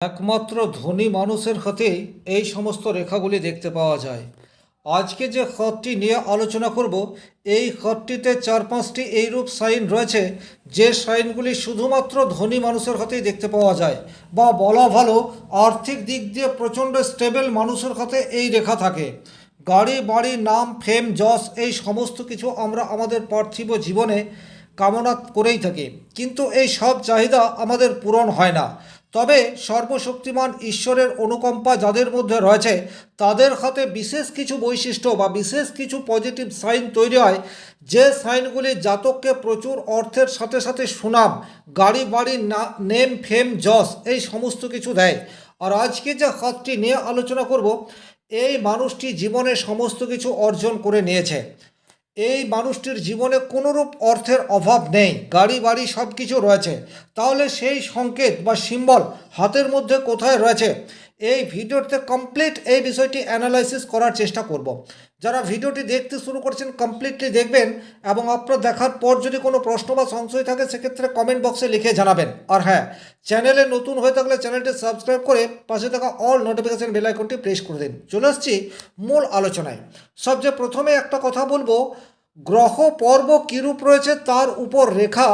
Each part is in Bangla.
একমাত্র ধনী মানুষের হাতেই এই সমস্ত রেখাগুলি দেখতে পাওয়া যায়। আজকে যে খতটি নিয়ে আলোচনা করব, এই খতটিতে চার পাঁচটি এইরূপ সাইন রয়েছে, যে সাইনগুলি শুধুমাত্র ধনী মানুষের হাতেই দেখতে পাওয়া যায় বা বলা ভালো আর্থিক দিক দিয়ে প্রচণ্ড স্টেবল মানুষের হাতে এই রেখা থাকে। গাড়ি, বাড়ি, নাম, ফেম, যশ, এই সমস্ত কিছু আমরা আমাদের পার্থিব জীবনে কামনা করেই থাকি। কিন্তু এই সব চাহিদা আমাদের পূরণ হয় না। তবে সর্বশক্তিমান ঈশ্বরের অনুকম্পা যাদের মধ্যে রয়েছে, তাদের হাতে বিশেষ কিছু বৈশিষ্ট্য বা বিশেষ কিছু পজিটিভ সাইন তৈরি হয়। যে সাইনগুলি জাতককে প্রচুর অর্থের সাথে সাথে সুনাম, গাড়ি, বাড়ি, না, নেম, ফেম, যশ, এই সমস্ত কিছু দেয়। আর আজকে যে হাতটি নিয়ে আলোচনা করব, এই মানুষটি জীবনে সমস্ত কিছু অর্জন করে নিয়েছে। এই মানুষটির জীবনে কোনোরূপ অর্থের অভাব নেই, গাড়ি, বাড়ি সব কিছু রয়েছে। তাহলে সেই সংকেত বা সিম্বল হাতের মধ্যে কোথায় রয়েছে? এই ভিডিওতে কমপ্লিট এই বিষয়টি অ্যানালাইসিস করার চেষ্টা করব। যারা ভিডিওটি দেখতে শুরু করছেন কমপ্লিটলি দেখবেন এবং আপনার দেখার পর যদি কোনো প্রশ্ন বা সংশয় থাকে, সেক্ষেত্রে কমেন্ট বক্সে লিখে জানাবেন। আর হ্যাঁ চ্যানেলে নতুন হয়ে থাকলে চ্যানেলটি সাবস্ক্রাইব করে পাশে থাকা অল নোটিফিকেশন বেল আইকনটি প্রেস করে দিন। চলে আসছি মূল আলোচনায়। সবচেয়ে প্রথমে একটা কথা বলব, গ্রহ পর্ব কীরূপ রয়েছে তার উপর রেখা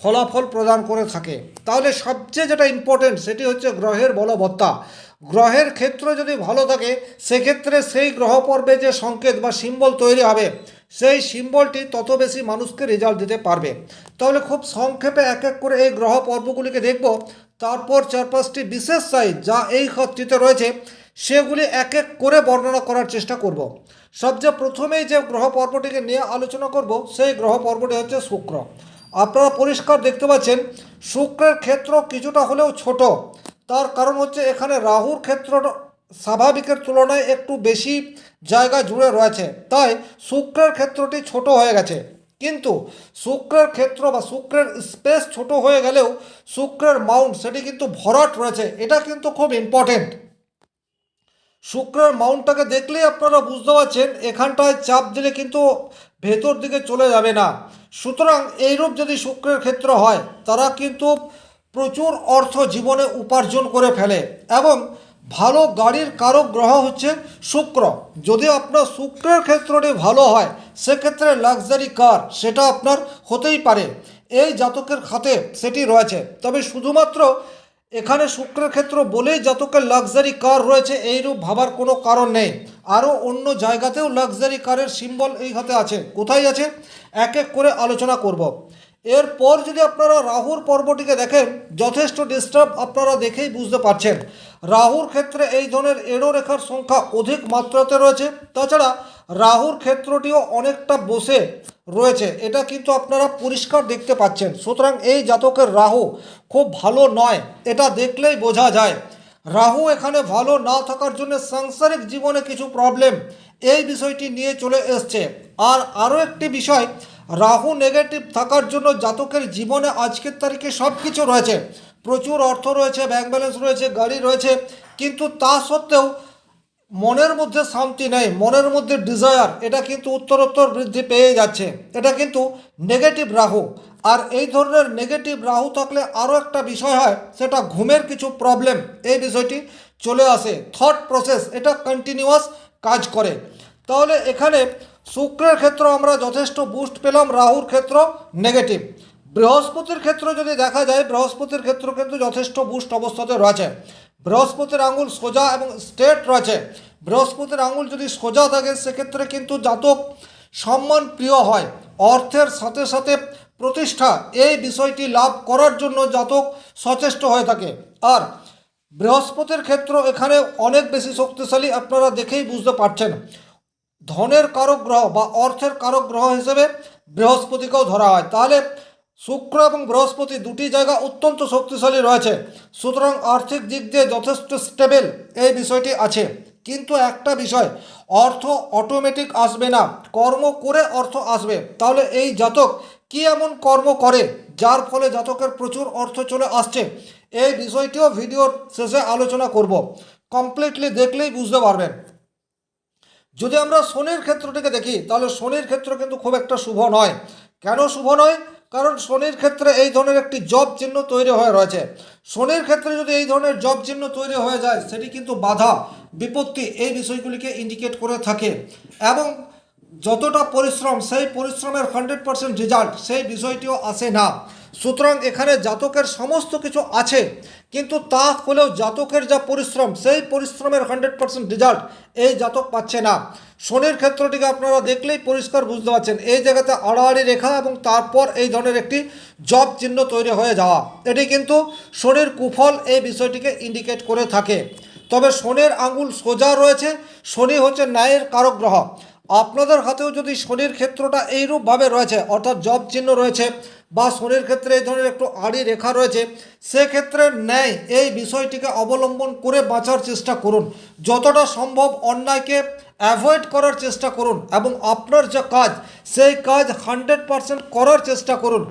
ফলাফল প্রদান করে থাকে। তাহলে সবচেয়ে যেটা ইম্পর্টেন্ট সেটি হচ্ছে গ্রহের বলবত্তা। গ্রহের ক্ষেত্র যদি ভালো থাকে, সেক্ষেত্রে সেই গ্রহ পর্বে যে সংকেত বা সিম্বল তৈরি হবে, সেই সিম্বলটি তত বেশি মানুষকে রেজাল্ট দিতে পারবে। তাহলে খুব সংক্ষেপে এক এক করে এই গ্রহ পর্বগুলিকে দেখব। তারপর চার পাঁচটি বিশেষ সাইজ যা এই খতটিতে রয়েছে, সেগুলি এক এক করে বর্ণনা করার চেষ্টা করব। সবচেয়ে প্রথমেই যে গ্রহ পর্বটিকে নিয়ে আলোচনা করব, সেই গ্রহ পর্বটি হচ্ছে শুক্র। আপনারা পরিষ্কার দেখতে পাচ্ছেন, শুক্রের ক্ষেত্র কিছুটা হলেও ছোট। তার কারণ হচ্ছে এখানে রাহুর ক্ষেত্র স্বাভাবিকের তুলনায় একটু বেশি জায়গা জুড়ে রয়েছে। তাই শুক্রের ক্ষেত্রটি ছোট হয়ে গেছে। কিন্তু শুক্রের ক্ষেত্র বা শুক্রের স্পেস ছোট হয়ে গেলেও শুক্রের মাউন্ট সেটি কিন্তু ভরাট রয়েছে। এটা কিন্তু খুব ইম্পর্টেন্ট। শুক্রের মাউন্টটাকে দেখলেই আপনারা বুঝতে পারছেন, এখানটায় চাপ দিলে কিন্তু ভেতর দিকে চলে যাবে না। সুতরাং এইরূপ যদি শুক্রের ক্ষেত্র হয়, তারা কিন্তু প্রচুর অর্থ জীবনে উপার্জন করে ফেলে এবং ভালো গাড়ির কারক গ্রহ হচ্ছে শুক্র। যদি আপনার শুক্রের ক্ষেত্রটি ভালো হয়, সেক্ষেত্রে লাক্সারি কার সেটা আপনার হতেই পারে। এই জাতকের খাতে সেটি রয়েছে। তবে শুধুমাত্র এখানে শুক্রের ক্ষেত্র বলেই জাতকের লাক্সারি কার রয়েছে এইরূপ ভাবার কোনো কারণ নেই। আরও অন্য জায়গাতেও লাক্সারি কারের সিম্বল এই হাতে আছে। কোথায় আছে? এক এক করে আলোচনা করব। এরপর যদি আপনারা রাহুর পর্বটিকে দেখেন, যথেষ্ট ডিস্টার্ব আপনারা দেখেই বুঝতে পারছেন। রাহুর ক্ষেত্রে এই ধরনের এড়ো রেখার সংখ্যা অধিক মাত্রাতে রয়েছে। তাছাড়া রাহুর ক্ষেত্রটিও অনেকটা বসে রয়েছে। এটা কিন্তু আপনারা পরিষ্কার দেখতে পাচ্ছেন। সুতরাং এই জাতকের রাহু খুব ভালো নয়, এটা দেখলেই বোঝা যায়। রাহু এখানে ভালো না থাকার জন্য সাংসারিক জীবনে কিছু প্রবলেম এই বিষয়টি নিয়ে চলে এসছে। আর আরও একটি বিষয় রাহু নেগেটিভ থাকার জন্য জাতকের জীবনে আজকের তারিখে সব কিছু রয়েছে। প্রচুর অর্থ রয়েছে ব্যাংক ব্যালেন্স রয়েছে, গাড়ি রয়েছে, কিন্তু তা সত্ত্বেও মনের মধ্যে শান্তি নেই, মনের মধ্যে ডিজায়ার এটা কিন্তু উত্তরোত্তর বৃদ্ধি পেয়ে যাচ্ছে। এটা কিন্তু নেগেটিভ রাহু। আর এই ধরনের নেগেটিভ রাহু থাকলে আরও একটা বিষয় হয়, সেটা ঘুমের কিছু প্রবলেম এই বিষয়টি চলে আসে। থট প্রসেস এটা কন্টিনিউয়াস কাজ করে। তাহলে এখানে শুক্রের ক্ষেত্র আমরা যথেষ্ট বুস্ট পেলাম, রাহুর ক্ষেত্র নেগেটিভ বৃহস্পতির ক্ষেত্র যদি দেখা যায়, বৃহস্পতির ক্ষেত্র কিন্তু যথেষ্ট বুস্ট অবস্থাতে রয়েছে। বৃহস্পতির আঙুল সোজা এবং স্ট্রেট রয়েছে। বৃহস্পতির আঙুল যদি সোজা থাকে, সেক্ষেত্রে কিন্তু জাতক সম্মান প্রিয় হয়। অর্থের সাথে সাথে প্রতিষ্ঠা, এই বিষয়টি লাভ করার জন্য জাতক সচেষ্ট হয়ে থাকে। আর বৃহস্পতির ক্ষেত্র এখানে অনেক বেশি শক্তিশালী, আপনারা দেখেই বুঝতে পারছেন। ধনের কারক গ্রহ বা অর্থের কারক গ্রহ হিসেবে বৃহস্পতিকেও ধরা হয়। তাহলে শুক্র এবং বৃহস্পতি দুটি জায়গা অত্যন্ত শক্তিশালী রয়েছে। সুতরাং আর্থিক দিক দিয়ে যথেষ্ট স্টেবল এই বিষয়টি আছে। কিন্তু একটা বিষয়, অর্থ অটোমেটিক আসবে না। কর্ম করে অর্থ আসবে। তাহলে এই জাতক কি এমন কর্ম করে, যার ফলে জাতকের প্রচুর অর্থ চলে আসছে? এই বিষয়টিও ভিডিওর শেষে আলোচনা করব। কমপ্লিটলি দেখলেই বুঝতে পারবেন। যদি আমরা শনির ক্ষেত্রটিকে দেখি, তাহলে শনির ক্ষেত্র কিন্তু খুব একটা শুভ নয়। কেন শুভ নয়? কারণ শনির ক্ষেত্রে এই ধরনের একটি জব চিহ্ন তৈরি হয়ে রয়েছে। শনির ক্ষেত্রে যদি এই ধরনের জব চিহ্ন তৈরি হয়ে যায়, সেটি কিন্তু বাধা, বিপত্তি এই বিষয়গুলিকে ইন্ডিকেট করে থাকে। এবং যতটা পরিশ্রম, সেই পরিশ্রমের হান্ড্রেড পার্সেন্ট রেজাল্ট সেই বিষয়টিও আসে না। সুতরাং এখানে জাতকের সমস্ত কিছু আছে, কিন্তু তা হলেও জাতকের যা পরিশ্রম, সেই পরিশ্রমের হান্ড্রেড পার্সেন্ট রেজাল্ট এই জাতক পাচ্ছে না। শনির ক্ষেত্রটিকে আপনারা দেখলেই পরিষ্কার বুঝতে পারছেন, এই জায়গাতে আড়াআড়ি রেখা এবং তারপর এই ধরনের একটি জব চিহ্ন তৈরি হয়ে যাওয়া। এটি কিন্তু শনির কুফল এই বিষয়টিকে ইন্ডিকেট করে থাকে। তবে শনির আঙ্গুল সোজা রয়েছে, শনি হচ্ছে ন্যায়ের কারক গ্রহ আপনাদের হাতেও যদি শনির ক্ষেত্রটা এইরূপভাবে রয়েছে, অর্থাৎ জব চিহ্ন রয়েছে বা শনির ক্ষেত্রে এই ধরনের একটু আড়ি রেখা রয়েছে, সেক্ষেত্রে ন্যায় এই বিষয়টিকে অবলম্বন করে বাঁচার চেষ্টা করুন। যতটা সম্ভব অন্যায়কে অ্যাভয়েড করার চেষ্টা করুন এবং আপনার যে কাজ, সেই কাজ হান্ড্রেড পারসেন্ট করার চেষ্টা করুন।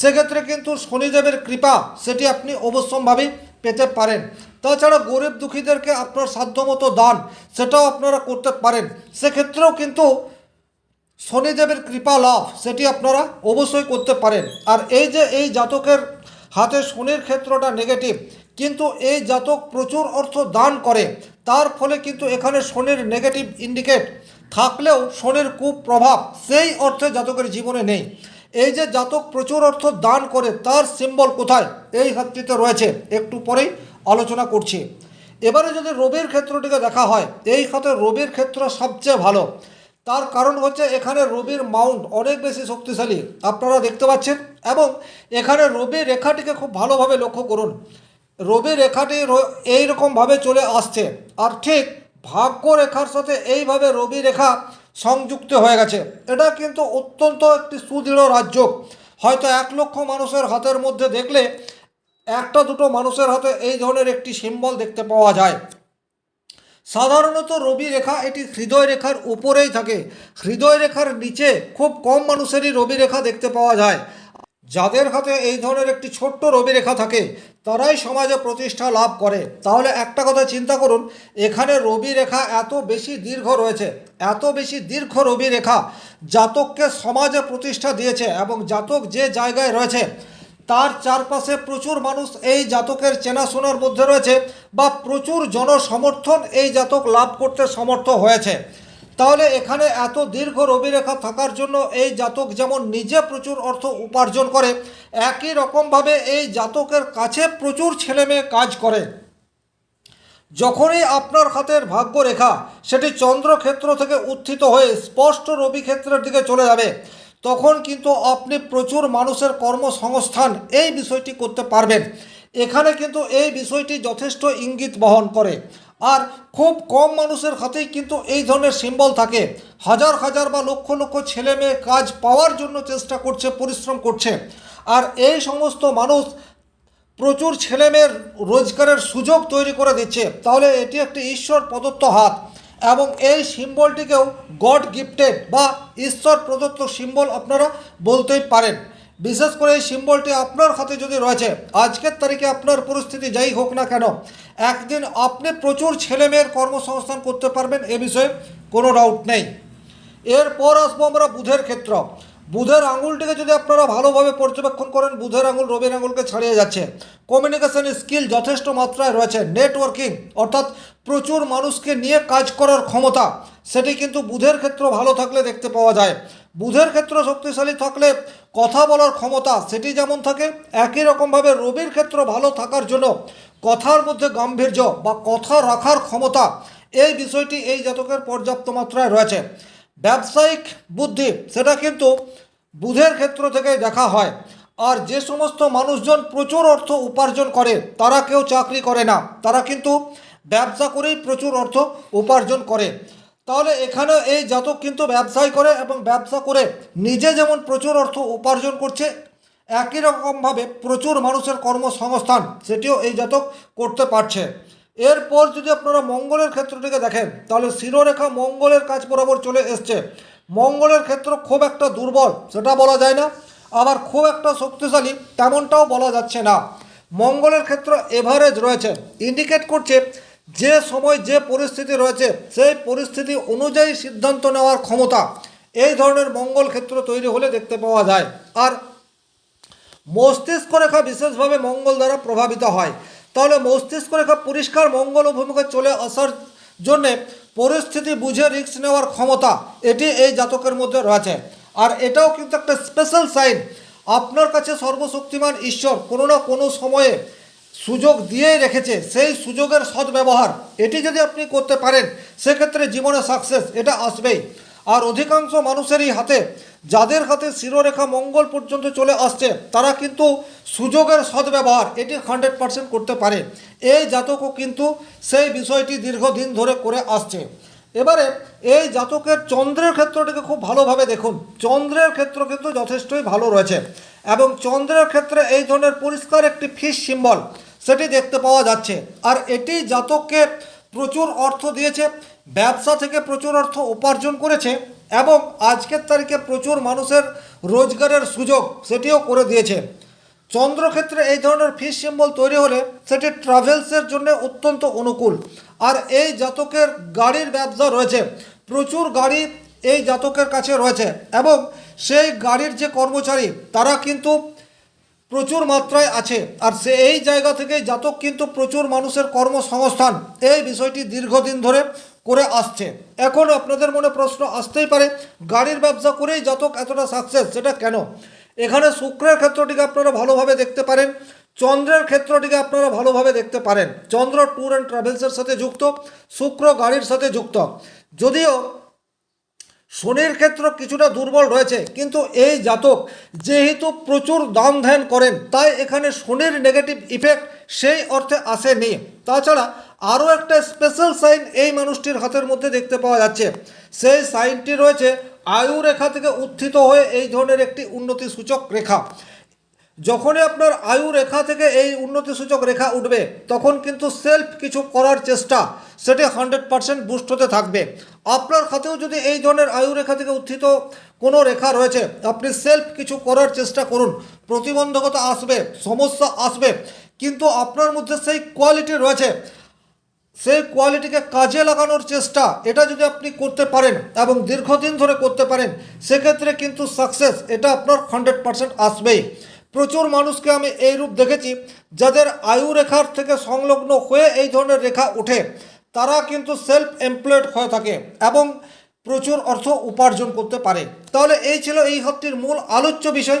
সেক্ষেত্রে কিন্তু শনিদেবের কৃপা, সেটি আপনি অবশ্যম্ভাবী পেতে পারেন। তাছাড়া গরিব দুঃখীদেরকে আপনার সাধ্যমতো দান, সেটাও আপনারা করতে পারেন। সেক্ষেত্রেও কিন্তু শনিদেবের কৃপা লাভ, সেটি আপনারা অবশ্যই করতে পারেন। আর এই যে এই জাতকের হাতে শনির ক্ষেত্রটা নেগেটিভ কিন্তু এই জাতক প্রচুর অর্থ দান করে, তার ফলে কিন্তু এখানে শনির নেগেটিভ ইন্ডিকেট থাকলেও শনির কুপ্রভাব সেই অর্থে জাতকের জীবনে নেই। এই যে জাতক প্রচুর অর্থ দান করে, তার সিম্বল কোথায়? এই হাতটিতে রয়েছে, একটু পরেই আলোচনা করছি। এবারে যদি রবির ক্ষেত্রটিকে দেখা হয়, এই খাতে রবির ক্ষেত্র সবচেয়ে ভালো। তার কারণ হচ্ছে এখানে রবির মাউন্ট অনেক বেশি শক্তিশালী। আপনারা দেখতে পাচ্ছেন। এবং এখানে রবি রেখাটিকে খুব ভালোভাবে লক্ষ্য করুন। রবি রেখাটি এইরকমভাবে চলে আসছে। আর ঠিক ভাগ্য রেখার সাথে এইভাবে রবি রেখা সংযুক্ত হয়ে গেছে। এটা কিন্তু অত্যন্ত একটি সুদৃঢ় রাজ্য। হয়তো এক লক্ষ মানুষের হাতের মধ্যে দেখলে একটা দুটো মানুষের হাতে এই ধরনের একটি সিম্বল দেখতে পাওয়া যায়। সাধারণত রবি রেখা এটি হৃদয় রেখার উপরেই থাকে। হৃদয় রেখার নিচে খুব কম মানুষেরই রবি রেখা দেখতে পাওয়া যায়। যাদের হাতে এই ধরনের একটি ছোট্ট রবি রেখা থাকে, তারাই সমাজে প্রতিষ্ঠা লাভ করে। তাহলে একটা কথা চিন্তা করুন, এখানে রবি রেখা এত বেশি দীর্ঘ রয়েছে, এত বেশি দীর্ঘ রবি রেখা, জাতককে সমাজে প্রতিষ্ঠা দিয়েছে এবং জাতক যে জায়গায় রয়েছে তার চারপাশে প্রচুর মানুষ এই জাতকের চেনাশোনার মধ্যে রয়েছে বা প্রচুর জনসমর্থন এই জাতক লাভ করতে সমর্থ হয়েছে। তাহলে এখানে এত দীর্ঘ রবিরেখা থাকার জন্য এই জাতক যেমন নিজে প্রচুর অর্থ উপার্জন করে, একই রকমভাবে এই জাতকের কাছে প্রচুর ছেলেমেয়ে কাজ করে। যখনই আপনার হাতের ভাগ্য রেখা সেটি চন্দ্রক্ষেত্র থেকে উত্থিত হয়ে স্পষ্ট রবি ক্ষেত্রের দিকে চলে যাবে তখন কিন্তু আপনি প্রচুর মানুষের কর্মসংস্থান এই বিষয়টি করতে পারবেন। এখানে কিন্তু এই বিষয়টি যথেষ্ট ইঙ্গিত বহন করে। আর খুব কম মানুষের হাতেই কিন্তু এই ধরনের সিম্বল থাকে। হাজার হাজার বা লক্ষ লক্ষ ছেলে মেয়ে কাজ পাওয়ার জন্য চেষ্টা করছে, পরিশ্রম করছে। আর এই সমস্ত মানুষ প্রচুর ছেলেমেয়ের রোজগারের সুযোগ তৈরি করে দিচ্ছে। তাহলে এটি একটি ঈশ্বর প্রদত্ত হাত। এবং এই সিম্বলটিকেও গড গিফটেড বা ঈশ্বর প্রদত্ত সিম্বল আপনারা বলতেই পারেন। বিশেষ করে এই সিম্বলটি আপনার হাতে যদি রয়েছে, আজকের তারিখে আপনার পরিস্থিতি যাই হোক না কেন, একদিন আপনি প্রচুর ছেলেমেয়ের কর্মসংস্থান করতে পারবেন এ বিষয়ে কোনো ডাউট নেই। এরপর আসব আমরা বুধের ক্ষেত্র। বুধের আঙুলটিকে যদি আপনারা ভালোভাবে পর্যবেক্ষণ করেন, বুধের আঙুল রবির আঙুলকে ছাড়িয়ে যাচ্ছে। কমিউনিকেশন স্কিল যথেষ্ট মাত্রায় রয়েছে। নেটওয়ার্কিং অর্থাৎ প্রচুর মানুষকে নিয়ে কাজ করার ক্ষমতা, সেটি কিন্তু বুধের ক্ষেত্র ভালো থাকলে দেখতে পাওয়া যায়। বুধের ক্ষেত্র শক্তিশালী থাকলে কথা বলার ক্ষমতা, সেটি যেমন থাকে, একই রকমভাবে রবির ক্ষেত্র ভালো থাকার জন্য কথার মধ্যে গাম্ভীর্য বা কথা রাখার ক্ষমতা, এই বিষয়টি এই জাতকের পর্যাপ্ত মাত্রায় রয়েছে। ব্যবসায়িক বুদ্ধি, সেটা কিন্তু বুধের ক্ষেত্র থেকে দেখা হয়। আর যে সমস্ত মানুষজন প্রচুর অর্থ উপার্জন করে, তারা কেউ চাকরি করে না। তারা কিন্তু ব্যবসা করেই প্রচুর অর্থ উপার্জন করে। তাহলে এখানে এই জাতক কিন্তু ব্যবসায় করে এবং ব্যবসা করে নিজে যেমন প্রচুর অর্থ উপার্জন করছে, একই রকমভাবে প্রচুর মানুষের কর্মসংস্থান, সেটিও এই জাতক করতে পারছে। এরপর যদি আপনারা মঙ্গলের ক্ষেত্রটিকে দেখেন, তাহলে শিরোরেখা মঙ্গলের কাজ বরাবর চলে এসছে। মঙ্গলের ক্ষেত্র খুব একটা দুর্বল, সেটা বলা যায় না। আবার খুব একটা শক্তিশালী, তেমনটাও বলা যাচ্ছে না। মঙ্গলের ক্ষেত্র এভারেজ রয়েছে। ইন্ডিকেট করছে যে সময় যে পরিস্থিতি রয়েছে, সেই পরিস্থিতি অনুযায়ী সিদ্ধান্ত নেওয়ার ক্ষমতা। এই ধরনের মঙ্গল ক্ষেত্র তৈরি হলে দেখতে পাওয়া যায়। আর মস্তিষ্ক রেখা বিশেষভাবে মঙ্গল দ্বারা প্রভাবিত হয়। তাহলে মস্তিষ্ক রেখা পরিষ্কার মঙ্গল অভিমুখে চলে আসার জন্যে পরিস্থিতি বুঝে রিস্ক নেওয়ার ক্ষমতা এটি এই জাতকের মধ্যে রয়েছে। আর এটাও কিন্তু একটা স্পেশাল সাইন আপনার কাছে সর্বশক্তিমান ঈশ্বর কোনো না কোনো সময়ে সুযোগ দিয়েই রেখেছে, সেই সুযোগের সদ্ব্যবহার। এটি যদি আপনি করতে পারেন, সেক্ষেত্রে জীবনে সাকসেস এটা আসবেই। আর অধিকাংশ মানুষেরই হাতে যাদের হাতে শিরোরেখা মঙ্গল পর্যন্ত চলে আসছে, তারা কিন্তু সুযোগের সদ্ব্যবহার এটি হান্ড্রেড পার্সেন্ট করতে পারে। এই জাতকও কিন্তু সেই বিষয়টি দীর্ঘদিন ধরে করে আসছে। এবারে এই জাতকের চন্দ্রের ক্ষেত্রটিকে খুব ভালোভাবে দেখুন। চন্দ্রের ক্ষেত্র কিন্তু যথেষ্টই ভালো রয়েছে এবং চন্দ্রের ক্ষেত্রে এই ধরনের পরিষ্কার একটি ফিস সিম্বল সেটি দেখতে পাওয়া যাচ্ছে। আর এটি জাতককে প্রচুর অর্থ দিয়েছে, ব্যবসা থেকে প্রচুর অর্থ উপার্জন করেছে। এবং আজকের তারিখে প্রচুর মানুষের রোজগারের সুযোগ সেটিও করে দিয়েছে। চন্দ্রক্ষেত্রে এই ধরনের ফিস সিম্বল তৈরি হলে সেটি ট্রাভেলসের জন্য অত্যন্ত অনুকূল। আর এই জাতকের গাড়ির ব্যবসা রয়েছে। প্রচুর গাড়ি এই জাতকের কাছে রয়েছে এবং সেই গাড়ির যে কর্মচারী, তারা কিন্তু প্রচুর মাত্রায় আছে। আর সে এই জায়গা থেকে জাতক কিন্তু প্রচুর মানুষের কর্মসংস্থান। এই বিষয়টি দীর্ঘদিন ধরে করে আসছে। এখন আপনাদের মনে প্রশ্ন আসতেই পারে, গাড়ির ব্যবসা করেই জাতক এতটা সাকসেস সেটা কেন? এখানে শুক্রের ক্ষেত্রটিকে আপনারা ভালোভাবে দেখতে পারেন, চন্দ্রের ক্ষেত্রটিকে আপনারা ভালোভাবে দেখতে পারেন। চন্দ্র ট্যুর অ্যান্ড ট্রাভেলসের সাথে যুক্ত, শুক্র গাড়ির সাথে যুক্ত। যদিও শনির ক্ষেত্র কিছুটা দুর্বল রয়েছে, কিন্তু এই জাতক যেহেতু প্রচুর দান ধ্যান করেন, তাই এখানে শনির নেগেটিভ ইফেক্ট সেই অর্থে আসেনি। তাছাড়া আরও একটা স্পেশাল সাইন এই মানুষটির হাতের মধ্যে দেখতে পাওয়া যাচ্ছে। সেই সাইনটি রয়েছে আয়ু রেখা থেকে উত্থিত হয়ে এই ধরনের একটি উন্নতি সূচক রেখা। যখনই আপনার আয়ু রেখা থেকে এই উন্নতি সূচক রেখা উঠবে, তখন কিন্তু সেলফ কিছু করার চেষ্টা, সেটি হান্ড্রেড পারসেন্ট বুস্ট হতে থাকবে। আপনার হাতেও যদি এই ধরনের আয়ু রেখা থেকে উত্থিত কোনো রেখা রয়েছে, আপনি সেলফ কিছু করার চেষ্টা করুন। প্রতিবন্ধকতা আসবে, সমস্যা আসবে, কিন্তু আপনার মধ্যে সেই কোয়ালিটি রয়েছে। সেই কোয়ালিটিকে কাজে লাগানোর চেষ্টা, এটা যদি আপনি করতে পারেন এবং দীর্ঘদিন ধরে করতে পারেন, সেক্ষেত্রে কিন্তু সাকসেস এটা আপনার হান্ড্রেড পারসেন্ট আসবেই। প্রচুর মানুষকে আমি এই রূপ দেখেছি, যাদের আয়ু রেখার থেকে সংলগ্ন হয়ে এই ধরনের রেখা ওঠে, তারা কিন্তু সেলফ এমপ্লয়েড হয়ে থাকে এবং প্রচুর অর্থ উপার্জন করতে পারে। তাহলে এই ছিল এই হাতটির মূল আলোচ্য বিষয়।